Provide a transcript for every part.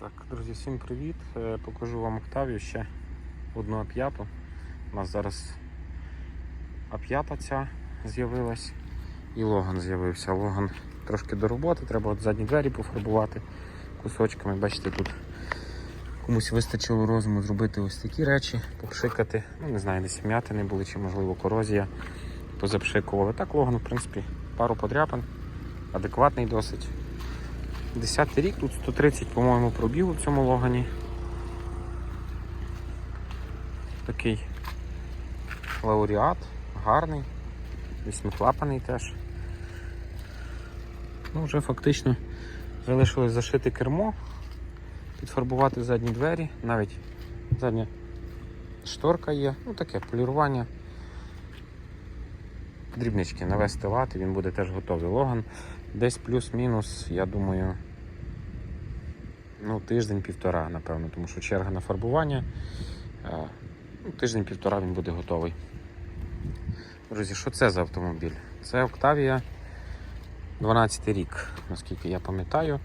Так, друзі, всім привіт. Е, Покажу вам Октавію ще одну А5. У нас зараз А5 ця з'явилась і Логан з'явився. Логан трошки до роботи, треба от задні двері пофарбувати кусочками. Бачите, тут комусь вистачило розуму зробити ось такі речі, попшикати. Ну, не знаю, десь м'ятини були чи, можливо, корозія позапшикували. Так, Логан, в принципі, пару подряпин, адекватний досить. Десятий рік, тут 130, по-моєму, пробігу в цьому логані. Такий лауреат, гарний, вісьмиклапаний теж. Ну, вже фактично залишилось зашити кермо, підфарбувати задні двері, навіть задня шторка є, ну таке полірування. Дрібнички навести лад і він буде теж готовий. Логан десь плюс-мінус, я думаю, ну, тиждень-півтора, напевно, тому що черга на фарбування. Е, Ну, тиждень-півтора він буде готовий. Друзі, що це за автомобіль? Це Octavia 12 рік, наскільки я пам'ятаю.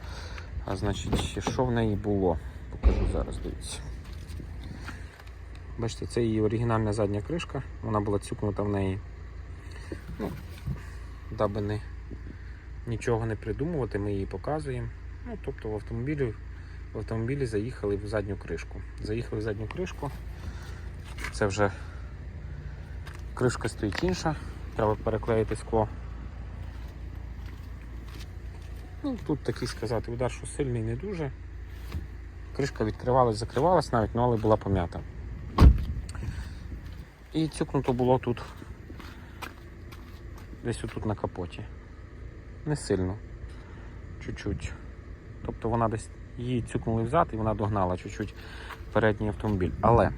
А значить, що в неї було? Покажу зараз, дивіться. Бачите, це її оригінальна задня кришка, вона була цюкнута в неї. Ну, даби не нічого не придумувати, ми її показуємо. Ну, тобто в автомобілі, в автомобілі заїхали в задню кришку. Заїхали в задню кришку. Це вже кришка стоїть інша, треба переклеїти скло. Ну, тут такий сказати, удар, що сильний не дуже. Кришка відкривалась, закривалась навіть, ну, але була пом'ята. І цюкнуто було тут десь отут на капоті. Не сильно. Чуть-чуть. Тобто вона десь її цюкнули взад і вона догнала чуть-чуть передній автомобіль. Але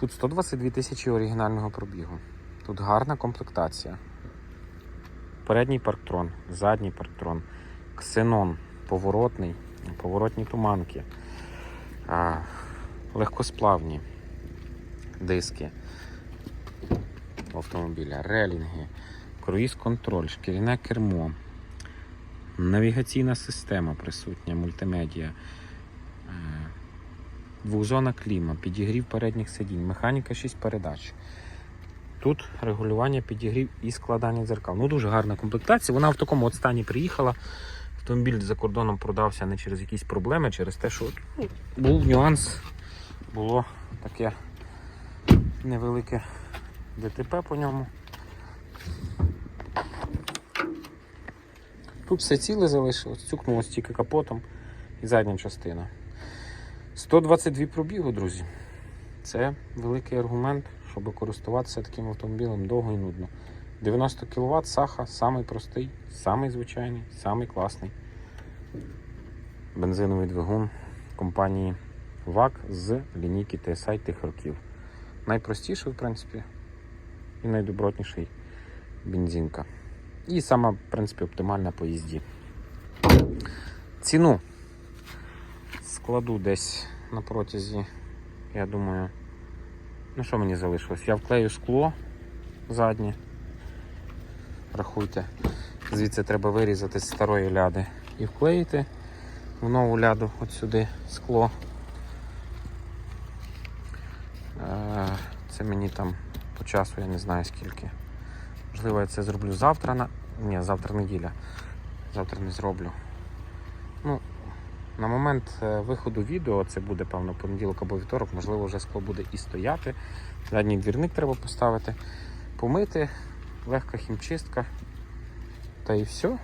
тут 122 тисячі оригінального пробігу. Тут гарна комплектація. Передній парктрон, задній парктрон, ксенон, поворотний, поворотні туманки, легкосплавні диски автомобіля, релінги, круїз-контроль, шкіряне кермо, навігаційна система присутня, мультимедіа, е, двохзона кліма, підігрів передніх сидінь, механіка 6 передач. Тут регулювання підігрів і складання дзеркал. Ну дуже гарна комплектація. Вона в такому от стані приїхала. Автомобіль за кордоном продався не через якісь проблеми, а через те, що ну, був нюанс, було таке невелике ДТП по ньому. Тут все ціле залишилось, цюкнулось тільки капотом і задня частина. 122 пробігу, друзі. Це великий аргумент, щоб користуватися таким автомобілем довго і нудно. 90 кВт Саха самий простий, самий звичайний, самий класний бензиновий двигун компанії ВАК з лінійки TSI тих років. Найпростіший, в принципі, і найдобротніший бензинка. І сама, в принципі, оптимальна по їзді. Ціну складу десь на протязі, я думаю, ну що мені залишилось? Я вклею скло заднє. Рахуйте, звідси треба вирізати з старої ляди і вклеїти в нову ляду от сюди скло. Е, Це мені там по часу я не знаю скільки. Можливо, я це зроблю завтра. Ні, завтра неділя. Завтра не зроблю. Ну, на момент е, виходу відео, це буде, певно, понеділок або вівторок, можливо, вже скло буде і стояти. Задній двірник треба поставити, помити, легка хімчистка. Та і все.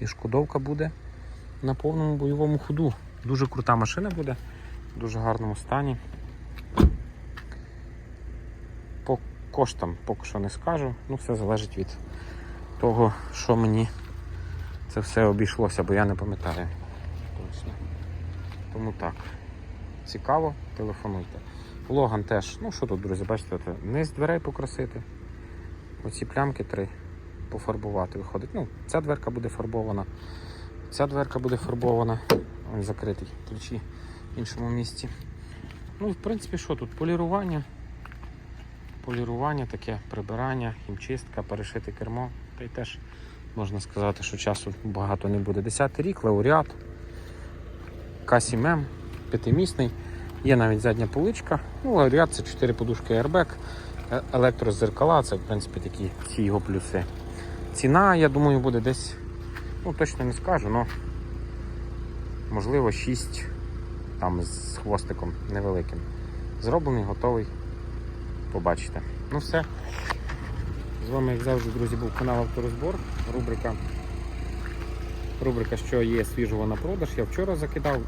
І шкодовка буде на повному бойовому ходу. Дуже крута машина буде, в дуже гарному стані. По коштам поки що не скажу, ну все залежить від того, що мені це все обійшлося, бо я не пам'ятаю. Точно. Тому так. Цікаво, телефонуйте. Логан теж, ну що тут, друзі, бачите, низ дверей покрасити. Оці плямки три пофарбувати виходить. Ну, ця дверка буде фарбована, ця дверка буде фарбована. Він закритий, ключі в іншому місці. Ну, в принципі, що тут? Полірування. Полірування, таке прибирання, хімчистка, перешити кермо. Та й теж можна сказати, що часу багато не буде. Десятий рік, лауреат. К7М, п'ятимісний. Є навіть задня поличка. Ну, лауреат це 4 подушки airbag, е- електрозеркала, це в принципі такі всі його плюси. Ціна, я думаю, буде десь, ну точно не скажу, але можливо 6 там з хвостиком невеликим. Зроблений, готовий. Побачите. Ну все. З вами, як завжди, друзі, був канал Авторозбор. Рубрика, рубрика, що є свіжого на продаж. Я вчора закидав,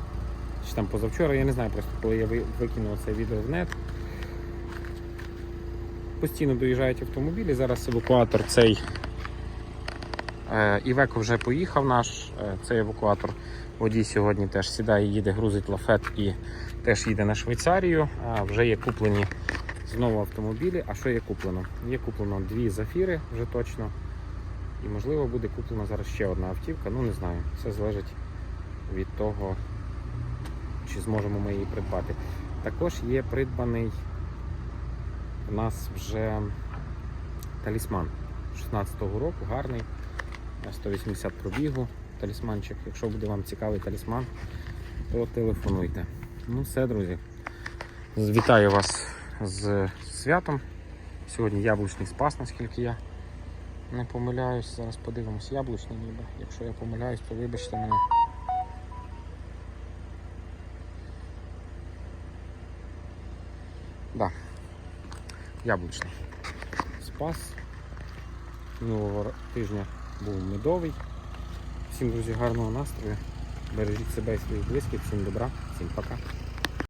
чи там позавчора, я не знаю просто, коли я викинув це відео в нет. Постійно доїжджають автомобілі. Зараз евакуатор цей е, Івеко вже поїхав наш, е, цей евакуатор. Водій сьогодні теж сідає, їде, грузить лафет і теж їде на Швейцарію. Вже є куплені знову автомобілі. А що є куплено? Є куплено дві зафіри вже точно. І можливо буде куплена зараз ще одна автівка. Ну не знаю. Все залежить від того, чи зможемо ми її придбати. Також є придбаний у нас вже талісман 16-го року, гарний, 180 пробігу талісманчик. Якщо буде вам цікавий талісман, то телефонуйте. Ну все, друзі. Вітаю вас з святом. Сьогодні яблучний спас, наскільки я не помиляюсь. Зараз подивимось, яблучний ніби. Якщо я помиляюсь, то вибачте мене. Да. Яблучний. Спас. Минулого тижня був медовий. Всім, друзі, гарного настрою. Бережіть себе і своїх близьких. Всім добра, всім пока.